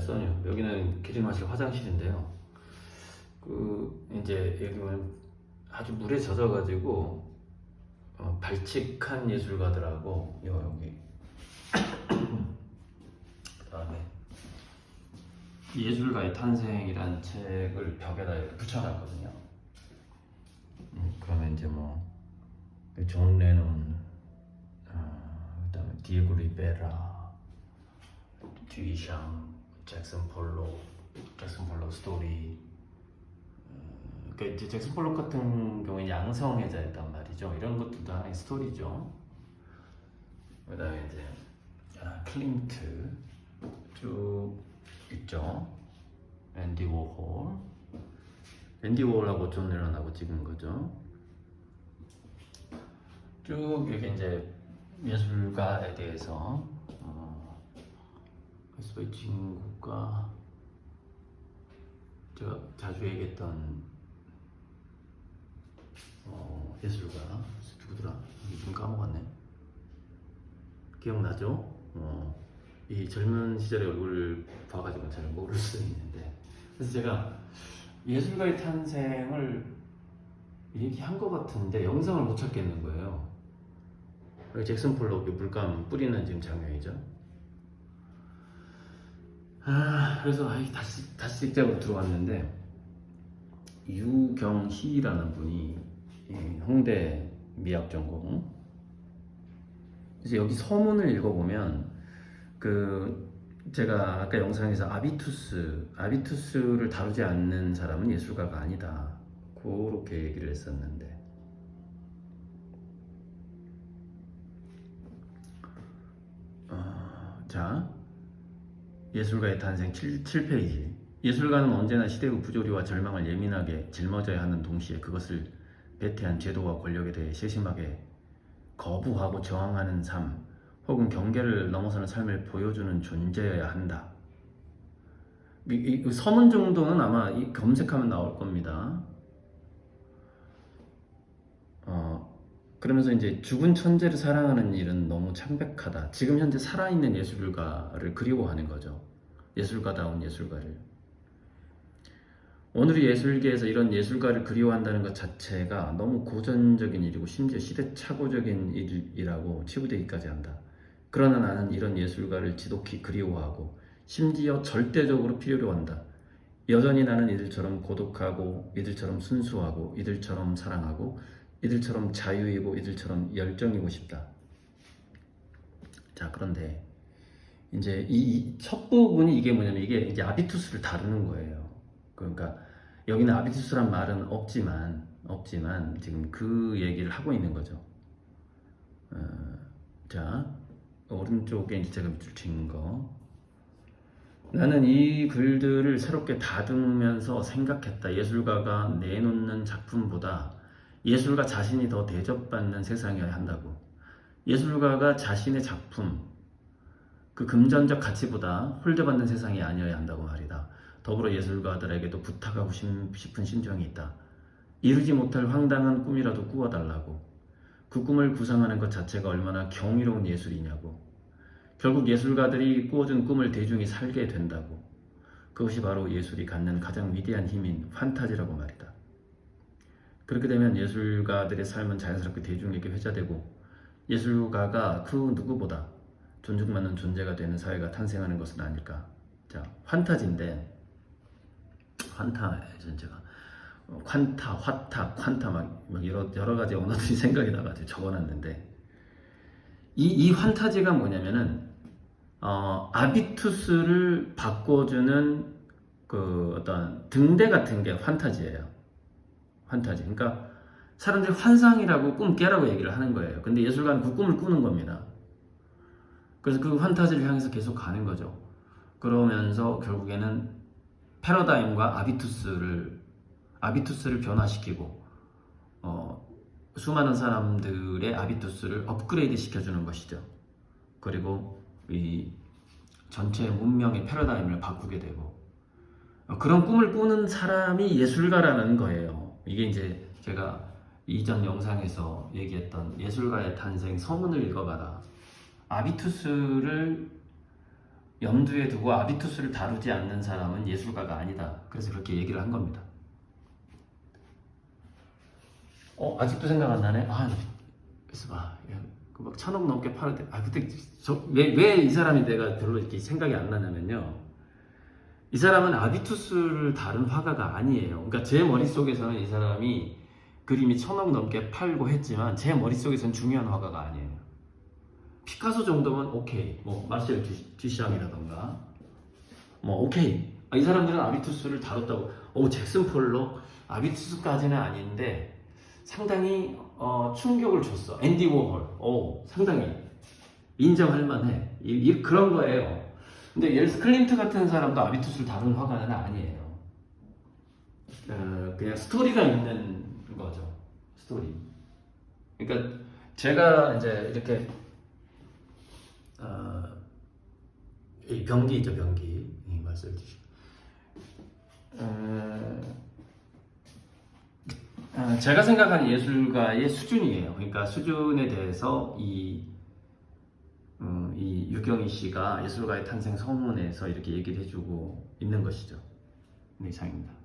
써요. 여기는 기rim마실 화장실인데요. 그 이제 여기 보면 아주 물에 젖어가지고 어, 발칙한 예술가들하고 요 여기 그다음에 예술가의 탄생이란 책을 벽에다 붙여놨거든요. 음, 그러면 이제 뭐존 레논, 어, 그다음에 디에고 리베라, 듀이샹, 잭슨 폴로, 잭슨 폴로 스토리. 어, 그러니까 이제 잭슨 폴로 같은 경우에 양성애자였단 말이죠. 이런 것들도 하나의 스토리죠. 그다음에 이제 아, 클림트 쭉 있죠. 앤디 워홀. 앤디 워홀하고 존 레논하고 찍은 거죠. 쭉 여기 이제 예술가에 대해서 어, 그래서 이 친구가 제가 자주 얘기했던 어, 예술가 누구더라? 이름 까먹었네. 기억나죠? 어, 이 젊은 시절의 얼굴을 봐가지고 잘 모를 수 있는데 그래서 제가 예술가의 탄생을 얘기한 것 같은데 영상을 못 찾겠는 거예요. 잭슨 폴록이 물감 뿌리는 지금 장면이죠. 아 그래서 다시 다시 직장으로 들어왔는데 유경희라는 분이 이 홍대 미학 전공. 그래서 여기 서문을 읽어보면 그 제가 아까 영상에서 아비투스 아비투스를 다루지 않는 사람은 예술가가 아니다. 그렇게 얘기를 했었는데. 어, 자 예술가의 탄생 7, 7페이지 예술가는 언제나 시대의 부조리와 절망을 예민하게 짊어져야 하는 동시에 그것을 배태한 제도와 권력에 대해 세심하게 거부하고 저항하는 삶 혹은 경계를 넘어서는 삶을 보여주는 존재여야 한다. 이, 이- 이 서문 정도는 아마 이 검색하면 나올 겁니다. 어, 그러면서 이제 죽은 천재를 사랑하는 일은 너무 창백하다. 지금 현재 살아있는 예술가를 그리워하는 거죠. 예술가다운 예술가를. 오늘의 예술계에서 이런 예술가를 그리워한다는 것 자체가 너무 고전적인 일이고 심지어 시대착오적인 일이라고 치부되기까지 한다. 그러나 나는 이런 예술가를 지독히 그리워하고 심지어 절대적으로 필요로 한다. 여전히 나는 이들처럼 고독하고 이들처럼 순수하고 이들처럼 사랑하고 이들처럼 자유이고 이들처럼 열정이고 싶다. 자 그런데 이제 이첫 부분이 이게 뭐냐면 이게 이제 아비투스를 다루는 거예요. 그러니까 여기는 아비투스란 말은 없지만 없지만 지금 그 얘기를 하고 있는 거죠. 어, 자 오른쪽에 이제 제가 밑줄 친 거. 나는 이 글들을 새롭게 다듬으면서 생각했다. 예술가가 내놓는 작품보다 예술가 자신이 더 대접받는 세상이어야 한다고. 예술가가 자신의 작품, 그 금전적 가치보다 홀대받는 세상이 아니어야 한다고 말이다. 더불어 예술가들에게도 부탁하고 싶- 싶은 심정이 있다. 이루지 못할 황당한 꿈이라도 꾸어달라고. 그 꿈을 구상하는 것 자체가 얼마나 경이로운 예술이냐고. 결국 예술가들이 꾸어준 꿈을 대중이 살게 된다고. 그것이 바로 예술이 갖는 가장 위대한 힘인 판타지라고 말이다. 그렇게 되면 예술가들의 삶은 자연스럽게 대중에게 회자되고 예술가가 그 누구보다 존중받는 존재가 되는 사회가 탄생하는 것은 아닐까. 자, 환타지인데 환타 전체가 어, 콴타, 화타, 콴타 막, 막 여러, 여러 가지 언어들이 생각이 나가지고 적어놨는데 이, 이 환타지가 뭐냐면은 어, 아비투스를 바꿔주는 그 어떤 등대 같은 게 환타지예요. 환타지. 그러니까 사람들이 환상이라고 꿈 깨라고 얘기를 하는 거예요. 근데 예술가는 그 꿈을 꾸는 겁니다. 그래서 그 환타지를 향해서 계속 가는 거죠. 그러면서 결국에는 패러다임과 아비투스를 아비투스를 변화시키고 어, 수많은 사람들의 아비투스를 업그레이드 시켜주는 것이죠. 그리고 이 전체 문명의 패러다임을 바꾸게 되고 어, 그런 꿈을 꾸는 사람이 예술가라는 거예요. 이게 이제 제가 이전 영상에서 얘기했던 예술가의 탄생 서문을 읽어봐라. 아비투스를 염두에 두고 아비투스를 다루지 않는 사람은 예술가가 아니다. 그래서 그렇게 얘기를 한 겁니다. 어 아직도 생각 안 나네. 아 그래서 봐그막 천억 넘게 팔았대. 아 그때 왜왜 이 사람이 내가 별로 이렇게 생각이 안 나냐면요. 이 사람은 아비투스를 다룬 화가가 아니에요. 그러니까 제 머릿속에서는 이 사람이 그림이 천억 넘게 팔고 했지만 제 머릿속에서는 중요한 화가가 아니에요. 피카소 정도면 오케이. 뭐 마르셀 듀- 듀샹이라던가 뭐 오케이. 아, 이 사람들은 아비투스를 다뤘다고. 오 잭슨 폴록 아비투스까지는 아닌데 상당히 어, 충격을 줬어. 앤디 워홀. 오 상당히 인정할 만해. 이, 이- 그런 거예요. 근데 예를 클린트 같은 사람도 아비투스를 다룬 화가는 아니에요. 어, 그냥 스토리가 있는 거죠. 스토리. 그러니까 제가 이제 이렇게 어, 이 병기 있죠 병기 이 말씀 주시. 어, 어, 제가 생각하는 예술가의 수준이에요. 그러니까 수준에 대해서 이, 음, 이 유경희 씨가 예술가의 탄생 서문에서 이렇게 얘기를 해주고 있는 것이죠. 네, 이상입니다.